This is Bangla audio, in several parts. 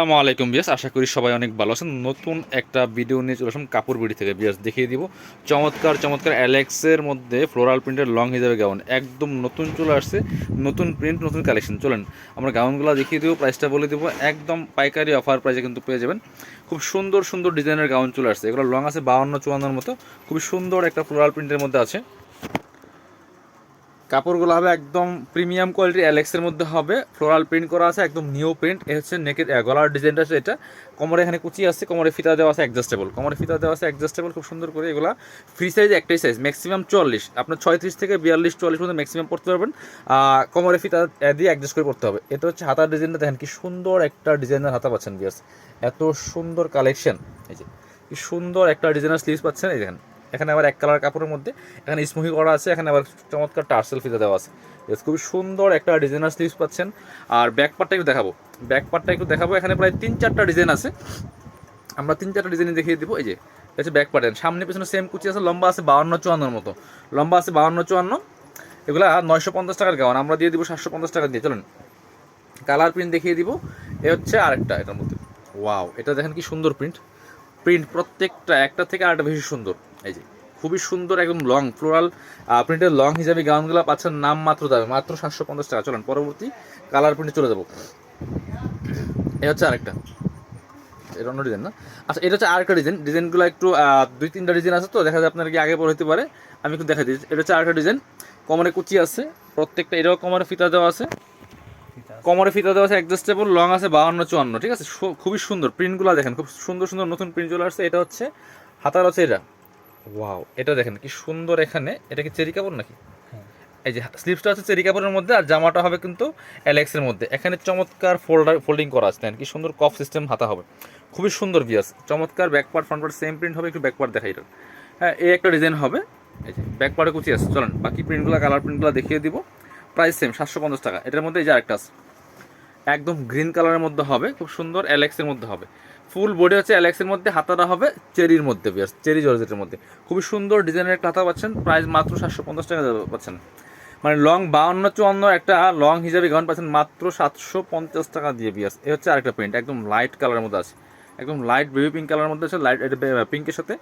আসসালামু আলাইকুম বিয়াস আশা করি সবাই অনেক ভালো আছেন। নতুন একটা ভিডিও নিয়ে চলে আসলাম কাপড় বিড়ি থেকে। বিয়াস দেখিয়ে দিব। চমৎকার চমৎকার অ্যালেক্সের মধ্যে ফ্লোরাল প্রিন্টের লং হিসাবে গাউন একদম নতুন চলে আসছে, নতুন প্রিন্ট নতুন কালেকশন চলেন, আমরা গাউনগুলো দেখিয়ে দিব প্রাইসটা বলে দেবো। একদম পাইকারি অফার প্রাইসে কিন্তু পেয়ে যাবেন। খুব সুন্দর সুন্দর ডিজাইনের গাউন চলে আসছে। এগুলো লং আছে বাউন্ন চুয়ান্নর মতো। খুবই সুন্দর একটা ফ্লোরাল প্রিন্টের মধ্যে আছে। কাপড়গুলো হবে একদম প্রিমিয়াম কোয়ালিটি অ্যালেক্সের মধ্যে হবে। ফ্লোরাল প্রিন্ট করা আছে, একদম নিউ প্রিন্ট এ হচ্ছে নেকের গলার ডিজাইনটা আছে এটা। কোমরে এখানে কুচি আছে, কোমরে ফিতা দেওয়া আছে অ্যাডজাস্টেবল কোমরে ফিতা দেওয়া আছে অ্যাডজাস্টেবল খুব সুন্দর করে এগুলা। ফ্রি সাইজ একটাই সাইজ ম্যাক্সিমাম চল্লিশ আপনার ছয়ত্রিশ থেকে বিয়াল্লিশ চল্লিশ মধ্যে ম্যাক্সিমাম পড়তে পারবেন। কোমরে ফিতা দিয়ে অ্যাডজাস্ট করে পড়তে হবে। এটা হচ্ছে হাতার ডিজাইনটা দেখেন কি সুন্দর একটা ডিজাইনের হাতা পাচ্ছেন বিয়াস এত সুন্দর কালেকশন এই যে, কি সুন্দর একটা ডিজাইনার স্লিভস পাচ্ছেন, এই দেখেন। এখানে আবার এক কালার কাপড়ের মধ্যে, এখানে স্মুহি করা আছে, এখানে আবার চমৎকার টার্সেল ফিতে দেওয়া আছে। খুবই সুন্দর একটা ডিজাইনার স্লিভস পাচ্ছেন। আর ব্যাক পার্টটা একটু দেখাবো। ব্যাক পার্টটা একটু দেখাবো, এখানে প্রায় তিন চারটা ডিজাইন আছে। আমরা তিন চারটা ডিজাইন দেখিয়ে দিব, এই যে হচ্ছে ব্যাক পার্টেন সামনে পেছনে সেম কুচি আছে, লম্বা আছে বাউন্ন চুয়ান্নর মতো। লম্বা আছে বাউন্ন চুয়ান্ন। এগুলা নয়শো পঞ্চাশ টাকার গাওয়ান আমরা দিয়ে দিব সাতশো পঞ্চাশ টাকা দিয়ে, চলুন। কালার প্রিন্ট দেখিয়ে দিব। এ হচ্ছে আরেকটা এটার মধ্যে। ওয়াও এটা দেখেন কি সুন্দর প্রিন্ট প্রিন্ট প্রত্যেকটা, একটা থেকে আরেকটা বেশি সুন্দর। এই যে, খুবই সুন্দর একদম লং ফ্লোরাল প্রিন্টের লং হিসাবে গাউনগুলো পাচ্ছেন নাম মাত্র দামে মাত্র সাতশো পঞ্চাশ টাকা। চলেন, পরবর্তী কালার প্রিন্টে চলে যাব। এ হচ্ছে আরেকটা। এটা অন্য ডিজাইন না? আচ্ছা এটা হচ্ছে আরেকটা ডিজাইন ডিজাইনগুলো একটু দুই তিনটা ডিজাইন আছে তো, দেখা যায় আপনার কি আগে পরে হতে পারে। আমি একটু দেখা দিচ্ছি এটা হচ্ছে আরেকটা ডিজাইন কোমরে কুচি আছে, প্রত্যেকটা, এটাও কোমরে ফিতা দেওয়া আছে। কোমরে ফিতা দেওয়া আছে অ্যাডজাস্টেবল লং আছে বাহান্ন চুয়ান্ন, ঠিক আছে? খুবই সুন্দর। প্রিন্টগুলো দেখেন, খুব সুন্দর সুন্দর নতুন প্রিন্ট চলে আসছে। এটা হচ্ছে হাতার আছে এটা ওয়াও এটা দেখেন কি সুন্দর এখানে। এটা কি চেরি কাপড় নাকি? এই যে স্লিপসটা আছে চেরি কাপড়ের মধ্যে আর জামাটা হবে কিন্তু অ্যালেক্সের মধ্যে। এখানে চমৎকার ফোল্ডার ফোল্ডিং করা আছে। কি সুন্দর কফ সিস্টেম হাতা হবে। খুবই সুন্দর বিয়াস চমৎকার back part front part same print হবে একটু ব্যাক পার্ট দেখাই এটা। হ্যাঁ এই একটা ডিজাইন হবে। এই যে ব্যাক পার্টে কুচি আছে। চলেন বাকি প্রিন্টগুলো কালার প্রিন্টগুলো দেখিয়ে দিব। প্রাইস সেম সাতশো পঞ্চাশ টাকা। এটার মধ্যে এই যে আরেকটা আছে। একদম গ্রিন কালারের মধ্যে হবে। খুব সুন্দর অ্যালেক্সের মধ্যে হবে। ফুল বডি হচ্ছে অ্যালেক্সের মধ্যে, হাতাটা হবে চেরির মধ্যে, বিয়াস, চেরি জর্জেটের মধ্যে। খুবই সুন্দর ডিজাইনের একটা হাতা পাচ্ছেন, প্রাইস মাত্র সাতশো পঞ্চাশ টাকা পাচ্ছেন। মানে লং বাউন্ন চুয়ান্ন একটা লং হিসাবে গাউন পাচ্ছেন, মাত্র সাতশো পঞ্চাশ টাকা দিয়ে, বিয়াস। এ হচ্ছে আরেকটা প্রিন্ট একদম লাইট কালারের মধ্যে আছে। একদম লাইট বেবি পিঙ্ক কালারের মধ্যে আছে লাইট পিঙ্কের সাথে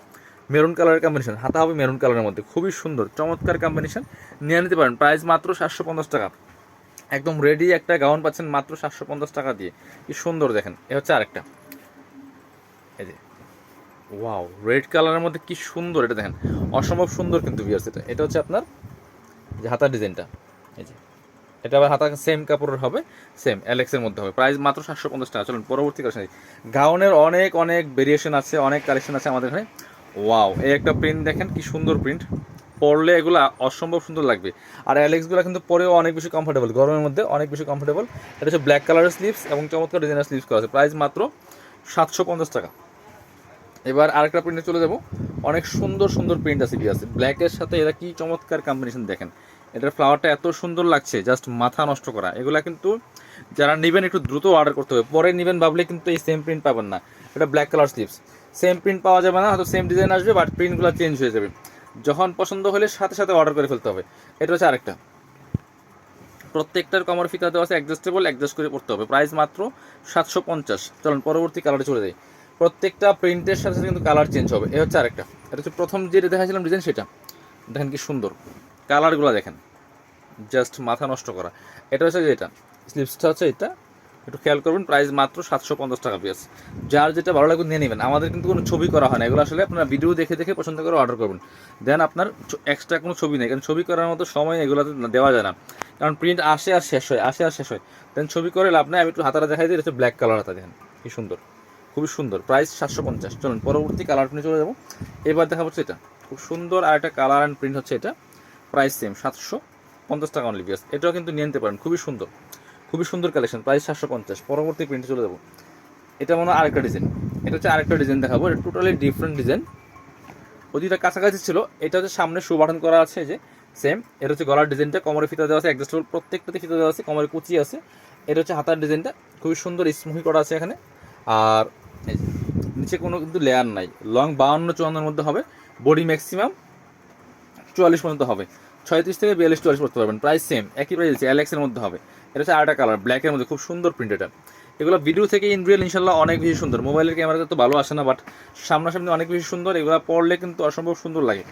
মেরুন কালারের কম্বিনেশন হাতা হবে মেরুন কালারের মধ্যে। খুবই সুন্দর, চমৎকার কম্বিনেশন নিয়ে নিতে পারেন প্রাইস মাত্র সাতশো পঞ্চাশ টাকা। একদম রেডি একটা গাউন পাচ্ছেন, মাত্র সাতশো পঞ্চাশ টাকা দিয়ে। কি সুন্দর দেখেন, এ হচ্ছে আরেকটা। এই যে ওয়াও রেড কালারের মধ্যে কি সুন্দর, এটা দেখেন, অসম্ভব সুন্দর কিন্তু বিয়ার্স এটা। এটা হচ্ছে আপনার যে হাতার ডিজাইনটা এই যে, এটা আবার হাতা সেম কাপড়ের হবে সেম অ্যালেক্সের মধ্যে হবে। প্রাইস মাত্র সাতশো পঞ্চাশ টাকা, চলুন পরবর্তী কালেকশন গাউনের অনেক অনেক ভেরিয়েশন আছে, অনেক কালেকশন আছে আমাদের এখানে। ওয়াও এই একটা প্রিন্ট দেখেন, কি সুন্দর প্রিন্ট পরলে এগুলো অসম্ভব সুন্দর লাগবে। আর অ্যালেক্সগুলো কিন্তু পরেও অনেক বেশি কমফোর্টেবল গরমের মধ্যে অনেক বেশি কমফোর্টেবল এটা হচ্ছে ব্ল্যাক কালারের স্লিভস এবং চমৎকার ডিজাইনার স্লিভস করা আছে। প্রাইস মাত্র সাতশো পঞ্চাশ টাকা। এবার আরেকটা প্রিন্টে চলে যাব। অনেক সুন্দর সুন্দর প্রিন্ট আছে আছে ব্ল্যাকের সাথে এরা কি চমৎকার কম্বিনেশন দেখেন। এটার ফ্লাওয়ারটা এত সুন্দর লাগছে জাস্ট মাথা নষ্ট করা। এগুলা কিন্তু যারা নেবেন একটু দ্রুত অর্ডার করতে হবে। পরে নেবেন, ভাবলে কিন্তু এই সেম প্রিন্ট পাবেন না। এটা black colour slips same print পাওয়া যাবে না, হয়তো সেম ডিজাইন আসবে বাট প্রিন্টগুলো চেঞ্জ হয়ে যাবে। যখন পছন্দ হলে সাথে সাথে অর্ডার করে ফেলতে হবে। এটা হচ্ছে আরেকটা। প্রত্যেকটার কমর ফিতা দেওয়া আছে অ্যাডজাস্টেবল অ্যাডজাস্ট করে পড়তে হবে। প্রাইস মাত্র সাতশো পঞ্চাশ। চলুন, পরবর্তী কালারে চলে যাই। প্রত্যেকটা প্রিন্টের সাথে সাথে কিন্তু কালার চেঞ্জ হবে। এ হচ্ছে আরেকটা। এটা হচ্ছে প্রথম যেটা দেখাছিলাম ডিজাইন সেটা। দেখেন কি সুন্দর। কালারগুলো দেখেন। জাস্ট মাথা নষ্ট করা। এটা হচ্ছে যে এটা স্লিপসটা হচ্ছে এটা। একটু খেয়াল করবেন প্রাইস মাত্র সাতশো পঞ্চাশ টাকা পিস যার যেটা ভালো লাগবে নিয়ে নেবেন। আমাদের কিন্তু কোনো ছবি করা হয় না। এগুলো আসলে আপনারা ভিডিও দেখে দেখে পছন্দ করে অর্ডার করবেন। দেন আপনার এক্সট্রা কোনো ছবি নেই। কারণ ছবি করার মতো সময় এগুলোতে দেওয়া যায় না। কারণ প্রিন্ট আসে আর শেষ হয়, আসে আর শেষ হয়। দেন ছবি করে লাভ নেই। আমি একটু হাতাটা দেখাই দিই। এটা হচ্ছে ব্ল্যাক কালার হাতা, দেখেন। কি সুন্দর। খুবই সুন্দর। প্রাইস সাতশো পঞ্চাশ। চলুন, পরবর্তী কালার প্রিন্ট চলে যাব। এবার দেখা হচ্ছে এটা। খুব সুন্দর আর একটা কালার অ্যান্ড প্রিন্ট হচ্ছে এটা। প্রাইস সেম সাতশো পঞ্চাশ টাকা অনলি বিয়াস এটাও কিন্তু নিয়ে নিতে পারেন, খুবই সুন্দর। খুবই সুন্দর কালেকশন প্রাইস সাতশো পঞ্চাশ। পরবর্তী প্রিন্টে চলে যাব। এটা মনে হয় আরেকটা ডিজাইন এটা হচ্ছে আরেকটা ডিজাইন দেখাবো। এটা টোটালি ডিফারেন্ট ডিজাইন ওদিকটা কাছাকাছি ছিল। এটা হচ্ছে সামনে শু বাটন করা আছে যে সেম এটা হচ্ছে গলার ডিজাইনটা কোমরে ফিতা দেওয়া আছে অ্যাডজাস্টেবল প্রত্যেকটাতে ফিতা দেওয়া আছে, কোমরে কুচি আছে। এটা হচ্ছে হাতার ডিজাইনটা খুবই সুন্দর স্মুহি করা আছে এখানে। আর নিচে কোনো কিন্তু লেয়ার নাই। লং বাউন্ন চুয়ান্নর মধ্যে হবে বডি ম্যাক্সিমাম চুয়াল্লিশ পর্যন্ত হবে। ছয়ত্রিশ থেকে বিয়াল্লিশ, চুয়াল্লিশ করতে পারবেন। প্রাইস সেম একই প্রাইস আছে অ্যালেক্সের মধ্যে হবে। এটা হচ্ছে আরেকটা কালার ব্ল্যাকের মধ্যে, খুব সুন্দর প্রিন্ট এটা। এগুলো ভিডিও থেকে ইন রিয়েল ইনশাল্লাহ অনেক বেশি সুন্দর। মোবাইলের ক্যামেরাতে তো ভালো আসে না বাট সামনাসামনি অনেক বেশি সুন্দর। এগুলো পড়লে কিন্তু অসম্ভব সুন্দর লাগে।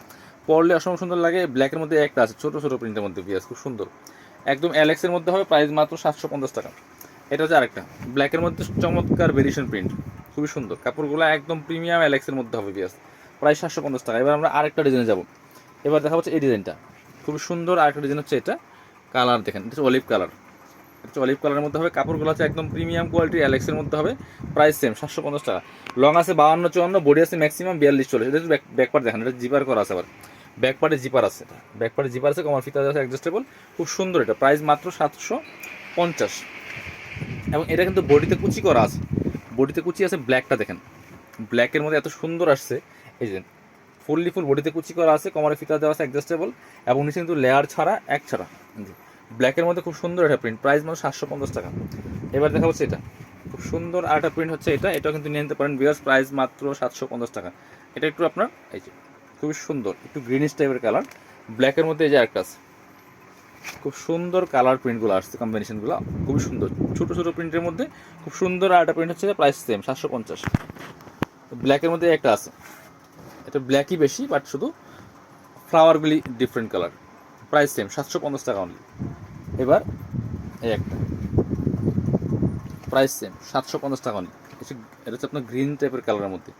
পড়লে অসম্ভব সুন্দর লাগে ব্ল্যাকের মধ্যে একটা আছে, ছোটো ছোটো প্রিন্টের মধ্যে পিয়াজ খুব সুন্দর। একদম অ্যালেক্সের মধ্যে হবে প্রাইস মাত্র সাতশো পঞ্চাশ টাকা। এটা হচ্ছে আরেকটা ব্ল্যাকের মধ্যে চমৎকার ভেরিয়েশন প্রিন্ট খুবই সুন্দর। কাপড়গুলো একদম প্রিমিয়াম অ্যালেক্সের মধ্যে হবে পিয়াজ প্রায় সাতশো পঞ্চাশ টাকা। এবার আমরা আরেকটা ডিজাইনে যাব। এবার দেখা হচ্ছে এই ডিজাইনটা খুবই সুন্দর আরেকটা ডিজাইন হচ্ছে এটা। কালার দেখেন, এটা হচ্ছে অলিভ কালার হচ্ছে অলিভ কালারের মধ্যে হবে। কাপড়গুলো হচ্ছে একদম প্রিমিয়াম কোয়ালিটি অ্যালেক্সের মধ্যে হবে। প্রাইস সেম সাতশো পঞ্চাশ টাকা। লং আছে বাউন্ন চুয়ান্ন বডি আছে ম্যাক্সিমাম বিয়াল্লিশ, চল্লিশ। এটা ব্যাকপার দেখেন, এটা জিপার করা আছে আবার। ব্যাক পার্টে জিপার আছে এটা। ব্যাক পার্টে জিপার আছে কমার ফিতা আছে অ্যাডজাস্টেবল খুব সুন্দর এটা। প্রাইস মাত্র সাতশো পঞ্চাশ। এবং এটা কিন্তু বডিতে কুচি করা আছে। বডিতে কুচি আছে ব্ল্যাকটা দেখেন। ব্ল্যাকের মধ্যে এত সুন্দর আসছে। এই যে, ফুললি ফুল বডিতে কুচি করা আছে, কমারে ফিতা দেওয়া আছে অ্যাডজাস্টেবল এবং নিচে কিন্তু লেয়ার ছাড়া, এক ছাড়া। জি ব্ল্যাকের মধ্যে খুব সুন্দর একটা প্রিন্ট প্রাইস মানে সাতশো পঞ্চাশ টাকা। এবার দেখা হচ্ছে এটা। খুব সুন্দর আর একটা প্রিন্ট হচ্ছে এটা, এটাও কিন্তু নিয়ে নিতে পারেন বিয়ার্স প্রাইস মাত্র সাতশো পঞ্চাশ টাকা। এটা একটু আপনার, এই যে, খুবই সুন্দর, একটু গ্রিনিশ টাইপের কালার ব্ল্যাকের মধ্যে এই যে একটা আছে। খুব সুন্দর কালার প্রিন্টগুলো আসছে কম্বিনেশনগুলো খুবই সুন্দর। ছোটো ছোটো প্রিন্টের মধ্যে খুব সুন্দর আর একটা প্রিন্ট হচ্ছে প্রাইস সেম সাতশো পঞ্চাশ। ব্ল্যাকের মধ্যে একটা আছে। এটা ব্ল্যাকই বেশি বাট শুধু ফ্লাওয়ারগুলি ডিফারেন্ট কালার প্রাইস সেম সাতশো পঞ্চাশ টাকা অনলি এবার এই একটা। প্রাইস সেম সাতশো পঞ্চাশ টাকা অনলি এটা হচ্ছে আপনার গ্রিন টাইপের কালারের মধ্যে।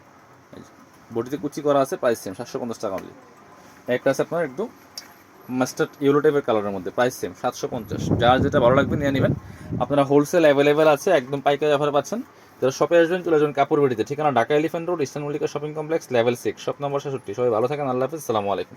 বডিতে কুচি করা আছে প্রাইস সেম সাতশো পঞ্চাশ টাকা অনলি একটা আছে আপনার একদম মাস্টার্ড ইয়েলো টাইপের কালারের মধ্যে প্রাইস সেম সাতশো পঞ্চাশ। যার যেটা ভালো লাগবে নিয়ে নেবেন। আপনারা হোলসেল অ্যাভেলেবেল আছে, একদম পাইকারি অফার পাচ্ছেন। যারা শপে আসবেন, চলে যাবেন কাপড় বেড়িতে ঠিকানা Dhaka elephant road, eastern Mallika shopping complex level six shop number সাতষট্টি সবাই ভালো থাকেন, আল্লাহ হাফিজ, সালামু আলাইকুম।